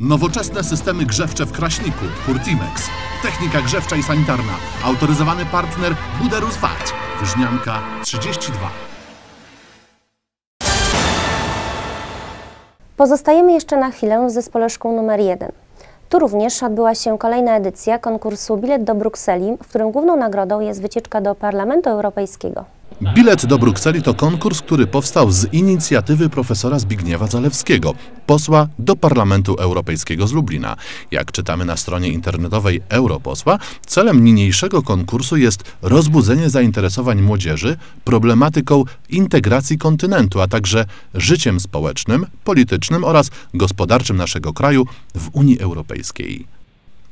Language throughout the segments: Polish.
Nowoczesne systemy grzewcze w Kraśniku, Hurtimex. Technika grzewcza i sanitarna. Autoryzowany partner Buderus VAT. Wyżnianka 32. Pozostajemy jeszcze na chwilę w zespole szkół numer 1. Tu również odbyła się kolejna edycja konkursu Bilet do Brukseli, w którym główną nagrodą jest wycieczka do Parlamentu Europejskiego. Bilet do Brukseli to konkurs, który powstał z inicjatywy profesora Zbigniewa Zalewskiego, posła do Parlamentu Europejskiego z Lublina. Jak czytamy na stronie internetowej Europosła, celem niniejszego konkursu jest rozbudzenie zainteresowań młodzieży problematyką integracji kontynentu, a także życiem społecznym, politycznym oraz gospodarczym naszego kraju w Unii Europejskiej.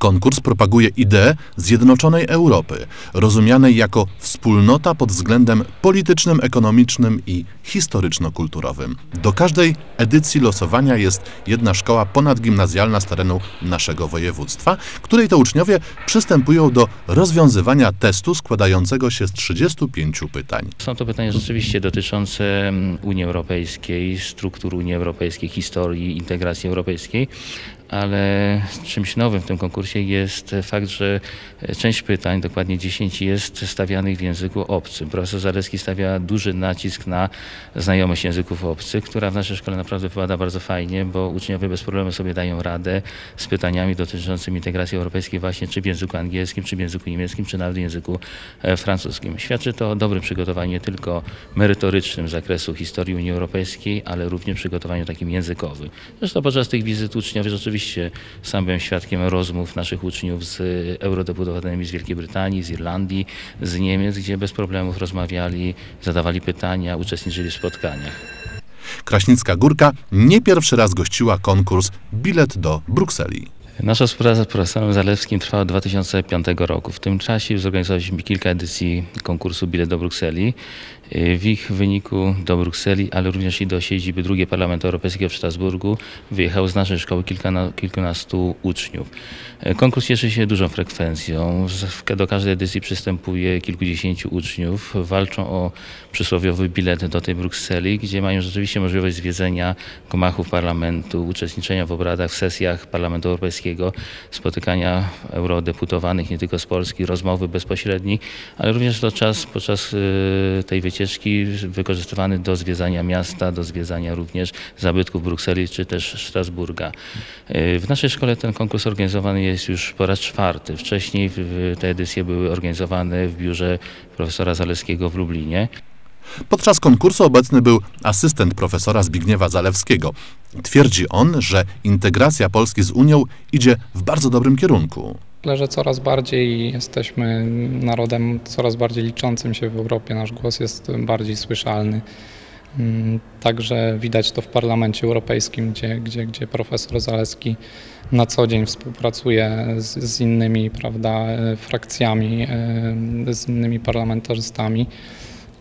Konkurs propaguje ideę zjednoczonej Europy, rozumianej jako wspólnota pod względem politycznym, ekonomicznym i historyczno-kulturowym. Do każdej edycji losowania jest jedna szkoła ponadgimnazjalna z terenu naszego województwa, której to uczniowie przystępują do rozwiązywania testu składającego się z 35 pytań. Są to pytania rzeczywiście dotyczące mm, Unii Europejskiej, struktur Unii Europejskiej, historii, integracji europejskiej, ale czymś nowym w tym konkursie jest fakt, że część pytań, dokładnie 10, jest stawianych w języku obcym. Profesor Zaleski stawia duży nacisk na znajomość języków obcych, która w naszej szkole naprawdę wypada bardzo fajnie, bo uczniowie bez problemu sobie dają radę z pytaniami dotyczącymi integracji europejskiej właśnie czy w języku angielskim, czy w języku niemieckim, czy nawet w języku e, francuskim. Świadczy to o dobrym przygotowaniu nie tylko merytorycznym zakresu historii Unii Europejskiej, ale również przygotowaniu takim językowym. Zresztą podczas tych wizyt uczniowie rzeczywiście sam byłem świadkiem rozmów naszych uczniów z eurodeputowanymi z Wielkiej Brytanii, z Irlandii, z Niemiec, gdzie bez problemów rozmawiali, zadawali pytania, uczestniczyli w spotkaniach. Kraśnicka Górka nie pierwszy raz gościła konkurs Bilet do Brukseli. Nasza współpraca z profesorem Zalewskim trwała od 2005 roku. W tym czasie zorganizowaliśmy kilka edycji konkursu Bilet do Brukseli. W ich wyniku do Brukseli, ale również i do siedziby drugiej Parlamentu Europejskiego w Strasburgu wyjechało z naszej szkoły kilkana, kilkunastu uczniów. Konkurs cieszy się dużą frekwencją. Do każdej edycji przystępuje kilkudziesięciu uczniów. Walczą o przysłowiowy bilet do tej Brukseli, gdzie mają rzeczywiście możliwość zwiedzenia gmachów parlamentu, uczestniczenia w obradach, w sesjach Parlamentu Europejskiego, spotykania eurodeputowanych nie tylko z Polski, rozmowy bezpośredniej, ale również to czas podczas y, tej wycieczki wykorzystywany do zwiedzania miasta, do zwiedzania również zabytków Brukseli czy też Strasburga. Y, w naszej szkole ten konkurs organizowany jest już po raz czwarty. Wcześniej te edycje były organizowane w biurze profesora Zaleskiego w Lublinie. Podczas konkursu obecny był asystent profesora Zbigniewa Zalewskiego. Twierdzi on, że integracja Polski z Unią idzie w bardzo dobrym kierunku. Myślę, że coraz bardziej jesteśmy narodem coraz bardziej liczącym się w Europie. Nasz głos jest bardziej słyszalny. Mm, także widać to w Parlamencie Europejskim, gdzie, gdzie, gdzie profesor Zaleski na co dzień współpracuje z, z innymi prawda, frakcjami, e, z innymi parlamentarzystami,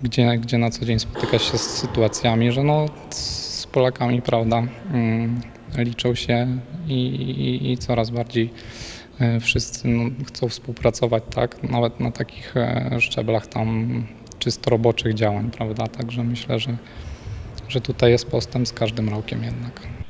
gdzie, gdzie na co dzień spotyka się z sytuacjami, że no, z Polakami prawda, mm, liczą się i, i, i coraz bardziej e, wszyscy no, chcą współpracować, tak, nawet na takich e, szczeblach tam czysto roboczych działań, prawda, także myślę, że, że tutaj jest postęp z każdym rokiem jednak.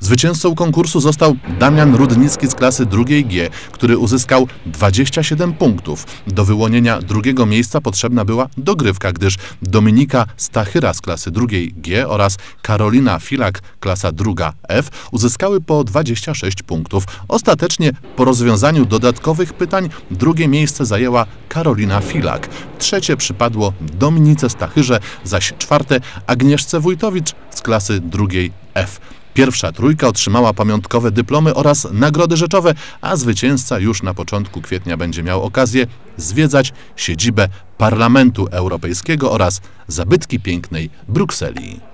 Zwycięzcą konkursu został Damian Rudnicki z klasy drugiej G, który uzyskał 27 punktów. Do wyłonienia drugiego miejsca potrzebna była dogrywka, gdyż Dominika Stachyra z klasy drugiej G oraz Karolina Filak, klasa druga F, uzyskały po 26 punktów. Ostatecznie po rozwiązaniu dodatkowych pytań drugie miejsce zajęła Karolina Filak. Trzecie przypadło Dominice Stachyrze, zaś czwarte Agnieszce Wójtowicz z klasy drugiej F. Pierwsza trójka otrzymała pamiątkowe dyplomy oraz nagrody rzeczowe, a zwycięzca już na początku kwietnia będzie miał okazję zwiedzać siedzibę Parlamentu Europejskiego oraz zabytki pięknej Brukseli.